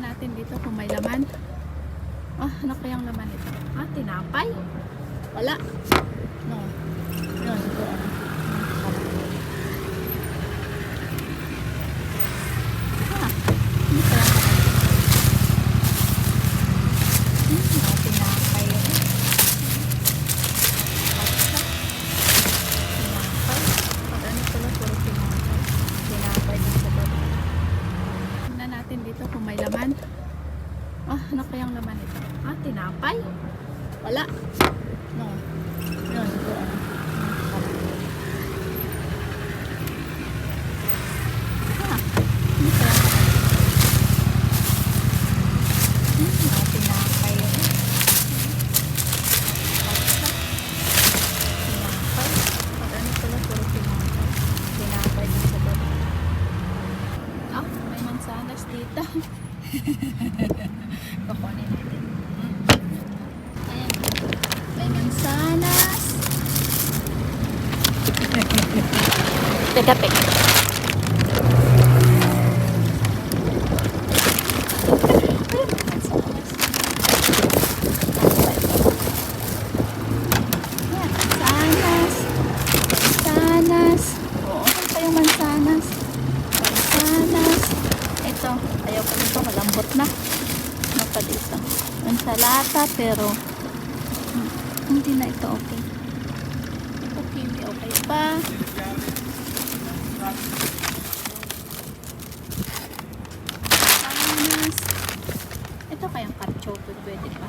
natin dito kung may laman. Ah, ano kayang laman ito? Ah, tinapay? Wala. No. Yun, doon. Ah, hindi kaya laman ito? Hmm, no, tinapay. Tinapay. Pag ano pala, puro tinapay. Tinapay din sa baba. Tingnan natin dito kung may laman. Ah, ano kayang laman ito? Ah, tinapay? Wala. No. Yun, doon. Ah, hindi kaya laman ito? Hmm, no, tinapay. Tinapay. Pag ano pala, puro tinapay. Tinapay din sa baba. Ah, may mansanas dito. Kukunin natin. Ayan. May mansanas. teka, teka. Ayan, mansanas. Mansanas. Oo, saan pa yung mansanas? Mansanas. Ito, ayaw ko nito, malambot na. Ano pa dito? Ensalata, pero hmm, hindi na ito okay. Kiwi, okay pa. Mansanas. Ito kayang kachoto, pwede pa.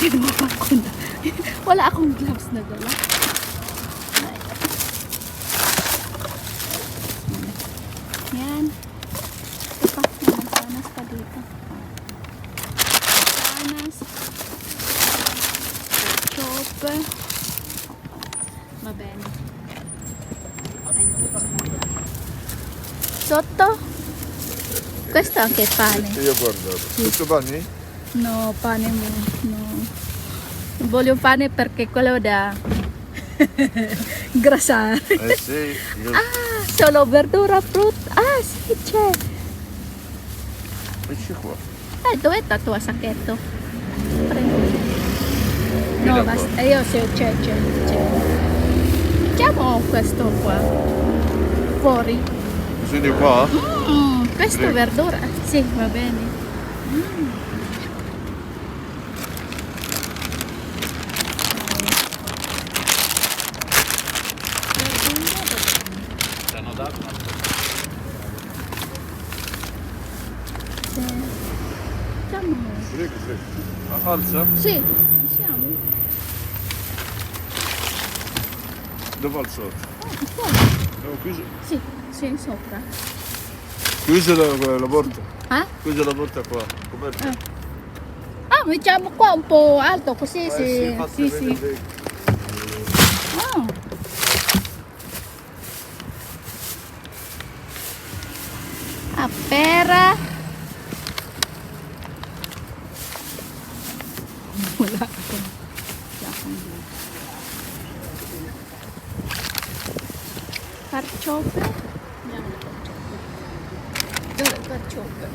Kinuha ko na. Wala akong gloves na dala. Sotto? Questo anche è pane. Io ho guardato. Tutto pani? No, pane. No. Voglio pane perché quello da grasare. Eh sì, io... Ah, solo verdura, frutta. Ah, sì, c'è. Ecci qua. Eh, dov'è il tuo sacchetto? Prendo. No, basta. Io sì, c'è, c'è, c'è. Mettiamo questo qua. Fuori. Siete qua? Mm, questo sì. verdura? Sì, va bene. Mm. Sì. Alza? Sì. Dove alzato? Oh, fuori. Abbiamo chiuso, Sì, sì, sopra. chiuso la, la porta. Ah? Chiuso la porta qua. Coperta. Ah. Ah, mettiamo qua un po' alto così Eh sì, fate sì, vedere sì. bene. Ah. Ah, pera. Wala akong. Wala akong Картопля. Картопля.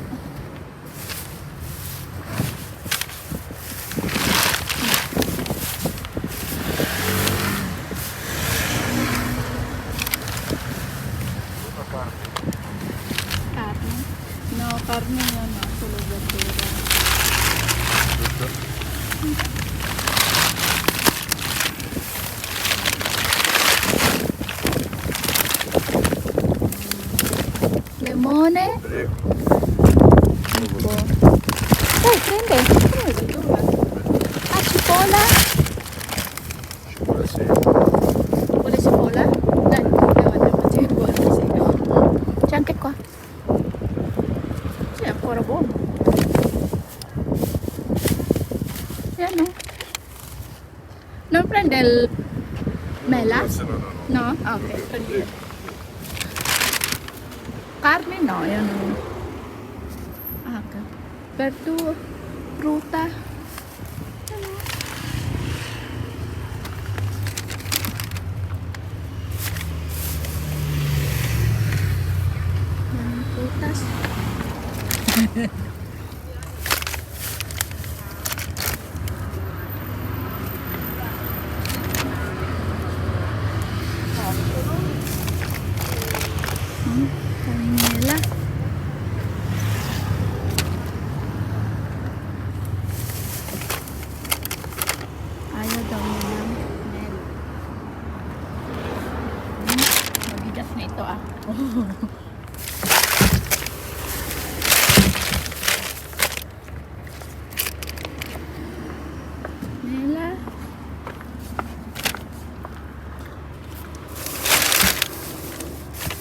Limone. Dai, prende. Prendi. Ah, cipolla. Ci vuole sì. Vuole cipolla? Dai, andiamo a cipolla, sì. C'è anche qua. Sì, è ancora buono. Sì, no? Non prende il mela? No, no, no. No? Ah, ok, prendi. carne não, eu perdoa Ah, verdura, fruta. Eh frutas. ito ah. Nela.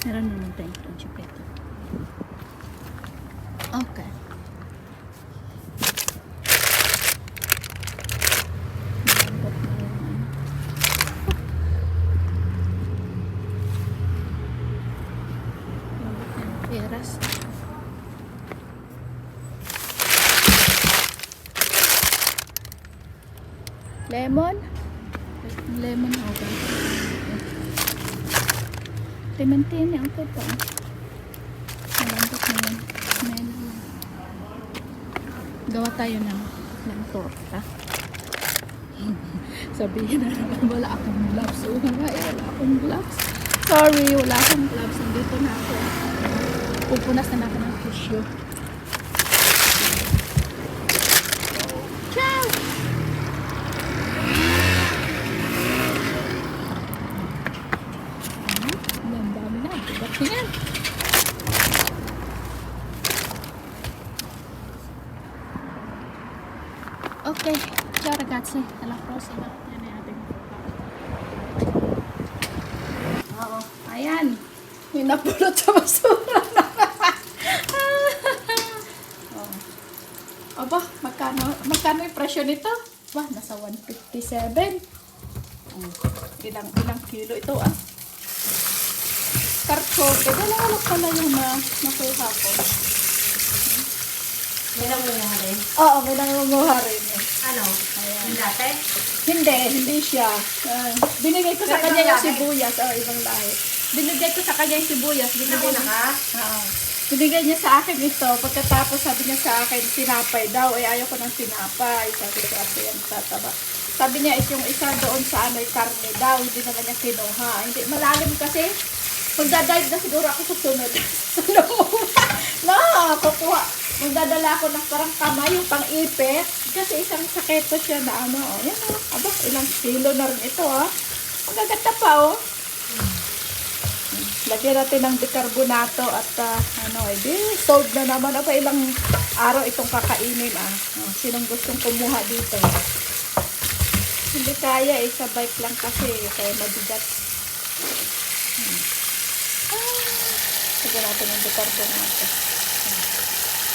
Meron naman tayong peto. Okay. Malambot na yung ano. Malambot na yung peras. Lemon? Lemon okay. Clementine, ang okay pa. Malambot na yun. Melon. Gawa tayo ng, ng torta. Sabihin na naman, wala akong gloves. Oo nga, eh, wala akong gloves. Sorry, wala akong gloves. Nandito na ako. Pupunas na ako ng tissue. Ciao! Ang dami na. Na yan. Ok, ciao ragazzi, alla prossima. Yan na ating Oo, ayan. May napulot sa basura na. oh. Aba, magkano, yung presyo nito? Ba, nasa 157. Oh, ilang, ilang kilo ito ah. Kartsoke, dalawa lang pala yung na, nakuha ko. May nangunguha rin. Oo, may nangunguha rin eh. Ano? Ayan. Yung dati? Hindi, hindi siya. Ah, binigay ko sa Pero kanya yung sibuyas. Oh, ibang lahi. Binigay ko sa kanya yung sibuyas. Binigay niya, ka? Oo. Binigay niya sa akin ito. Pagkatapos sabi niya sa akin, tinapay daw. Eh, ayaw ko ng tinapay. Sabi ko, kasi yan tataba. Sabi niya, is yung isa doon sa ano, karne daw. Hindi naman niya kinuha. Hindi, malalim kasi. Magdadive na siguro ako sa sunod. no, kukuha. Magdadala ako ng parang kamay, yung pang-ipit. Kasi isang saketo siya na ano, oh. Yan, oh. Aba, ilang kilo na rin ito, ah. Magaganda pa, oh. Lagyan natin ng bicarbonato at ah, ano, eh, di, sold na naman. Aba, ilang araw itong kakainin, ah. Oh, sinong gustong kumuha dito? Hindi kaya, eh, sa bike lang kasi, kaya mabigat. Hmm. Ah, lagyan natin ng bicarbonato.